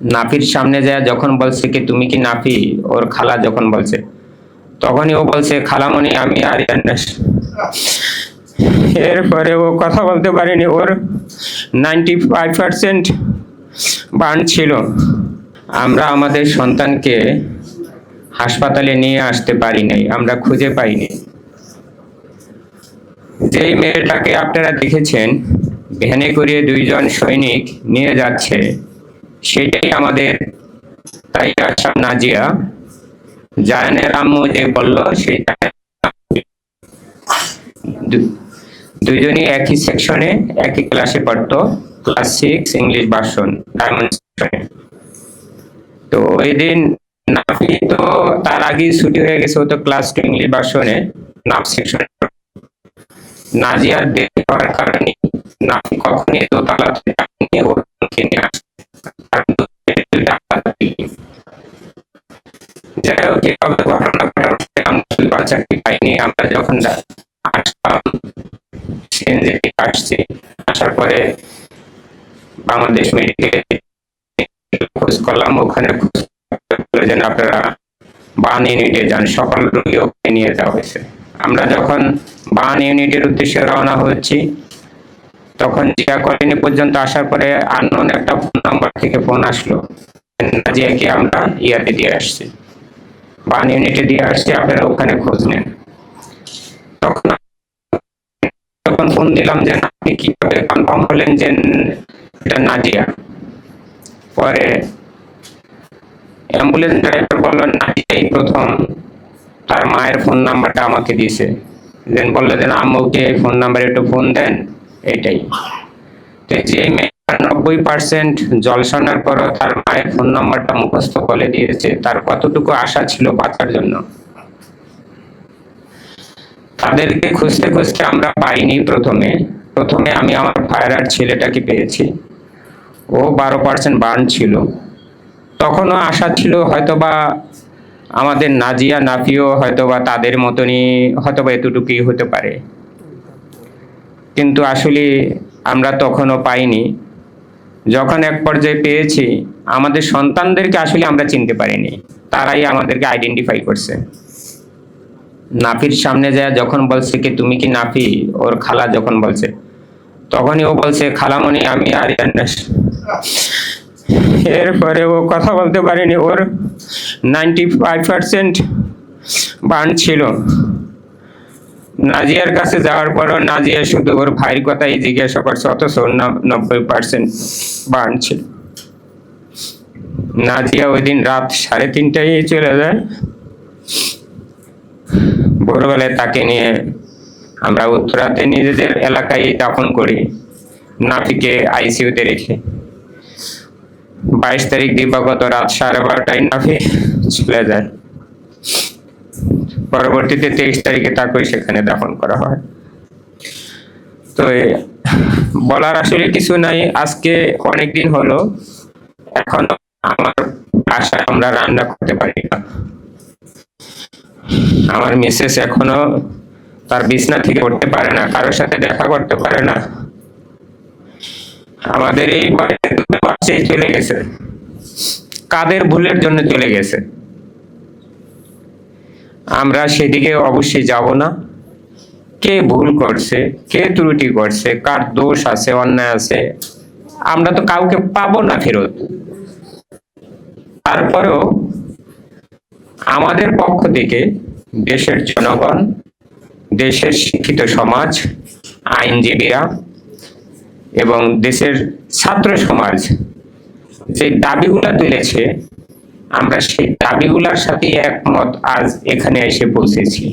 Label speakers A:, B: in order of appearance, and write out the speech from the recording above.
A: নাফির সামনে যায়, যখন বলছে কি, তুমি কি নাফি ওর খালা যখন বলছে, তখনই ও বলছে, খালামণি, আমি নাস এরপরে ও কথা বলতে পারেনি, ওর নাইনটি ফাইভ পার্সেন্ট বার্ন ছিল। আমরা আমাদের সন্তানকে হাসপাতালে নিয়ে আসতে পারি নাই, আমরা খুঁজে পাইনি। যেই মেয়েটাকে আপনারা দেখেছেন, ভ্যানে করিয়ে দুইজন সৈনিক নিয়ে যাচ্ছে সেটাই আমাদের তাই আশা নাজিয়া। জায়ানের আম্মু যে বলল, সেটা দু- দুইজনই একই সেকশনে, একই ক্লাসে পড়তো। Class six, English version, diamond সেকশনে। তো ওই দিন নাফি তো তার আগেই ছুটি হয়ে গেছে তো ক্লাস টু ইংলিশ ভার্সনে, নাফ সেকশনে নাজিয়ার দেরি করার কারণে নাফি কখনই দোতলাতে যায়নি ওকে নিয়ে আসে যাই হোক এভাবে ঘটনা ঘটার আমরা শুধু বাচ্চাকে পাইনি আমরা যখন আসলাম সিএনজি আসছি আসার পরে বাংলাদেশ মেডিকেল খোঁজ করলাম ওখানে যেন আপনারা বান ইউনিটে যান সকল রোগী ওখানে নিয়ে যাওয়া হয়েছে আমরা যখন বান ইউনিটের উদ্দেশ্যে রওনা হচ্ছি তখন জিয়া কলোনি পর্যন্ত আসার পরে আননোন একটা ফোন নাম্বার থেকে ফোন আসলো জিয়াকে আমরা ইয়াতে দিয়ে আসছি। বান ইউনিটে দিয়ে আসছি, আপনারা ওখানে খোঁজ নেন। তখন যখন ফোন দিলাম যে, আপনি কীভাবে কনফার্ম হলেন যে এটা নাজিয়া? পরে অ্যাম্বুলেন্স ড্রাইভার বলল, নাজিয়াই প্রথম। তার মায়ের ফোন নাম্বারটা আমাকে দিয়েছে। দেন বলল আম্মুকে ফোন নাম্বার একটু ফোন দেন। এটাই। তো যে মেয়েটা নব্বই পার্সেন্ট জল শোনার পরও তার মায়ের ফোন নাম্বারটা মুখস্থ বলে দিয়েছে। তার কতটুকু আশা ছিল বাঁচার জন্য? তাদেরকে খুঁজতে খুঁজতে আমরা পাইনি প্রথমে। প্রথমে আমি আমার ফায়ার ছেলেটাকে পেয়েছি। ও বারো পার্সেন্ট বার্ন ছিল। তখনও আশা ছিল হয়তোবা আমাদের নাজিয়া, নাফিও হয়তোবা তাদের মতনই হয়তোবা এতটুকুই হতে পারে। কিন্তু আসলে আমরা তখনও পাইনি। যখন এক পর্যায়ে পেয়েছি, আমাদের সন্তানদেরকে আসলে আমরা চিনতে পারিনি। তারাই আমাদেরকে আইডেন্টিফাই করছে। নাফির সামনে যায়, যখন বলছে কি, তুমি কি নাফি? ওর খালা যখন বলছে, তখনই ও বলছে, খালামণি, আমি আরিয়ান এরপরে ও কথা বলতে পারেনি। ওর নাইনটি ফাইভ পার্সেন্ট বার্ন ছিল। নাজিয়ার কাছে যাওয়ার পরও নাজিয়া শুধু ওর ভাইয়ের কথাই জিজ্ঞাসা করছে, অথচ নব্বই পার্সেন্ট বার্ন ছিল। নাজিয়া ওই দিন রাত সাড়ে তিনটায় চলে যায়। ভোরবেলায় তাকে নিয়ে আমরা উত্তরাতে নিজেদের এলাকায় দাফন করি, নাফিকে আইসিইউতে রেখে। বাইশ তারিখ দিবাগত রাত সাড়ে বারোটায় নাফি চলে যায়। পরবর্তীতে তেইশ তারিখে তাকে সেখানে দাফন করা হয়। তো বলার আসলে কিছু নাই। আজকে অনেকদিন হলো। এখন আমার বাসায় আমরা রান্না করতে পারি না। আমার মিসেস এখনও তার বিছনা থেকে উঠতে পারে না, কারোর সাথে দেখা করতে পারে না। আমাদের এই বাড়িতে চলে গেছে। কাদের ভুলের জন্য চলে গেছে? আমরা সেদিকে অবশ্যই যাব না। কে ভুল করছে, কে ত্রুটি করছে, কার দোষ আছে, অন্যায় আছে, আমরা তো কাউকে পাবো না ফেরত। তারপরেও আমাদের পক্ষ থেকে দেশের জনগণ, দেশের শিক্ষিত সমাজ, আইনজীবীরা এবং দেশের ছাত্র সমাজ যে দাবিগুলা তুলেছে আমরা সেই দাবিগুলার সাথে একমত আজ এখানে এসে পৌঁছেছি।